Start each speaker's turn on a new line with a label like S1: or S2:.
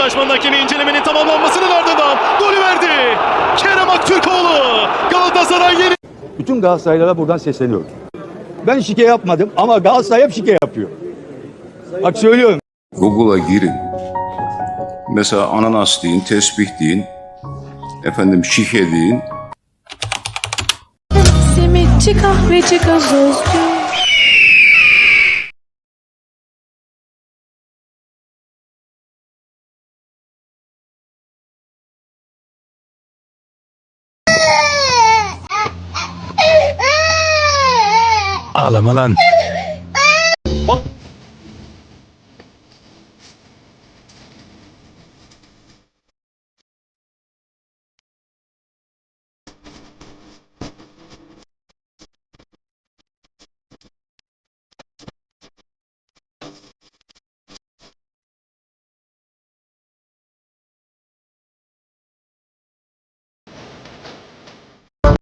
S1: Hakemi incelemenin tamamlanmasının ardından golü verdi. Kerem Aktürkoğlu. Galatasaray yeni
S2: Bütün Galatasaraylara buradan sesleniyorum. Ben şike yapmadım ama Galatasaray hep şike yapıyor. Bak söylüyorum.
S3: Google'a girin. Mesela ananas deyin, tesbih deyin. Efendim şike deyin.
S4: Simitçi kahveci gazozcu
S5: Ağlama lan.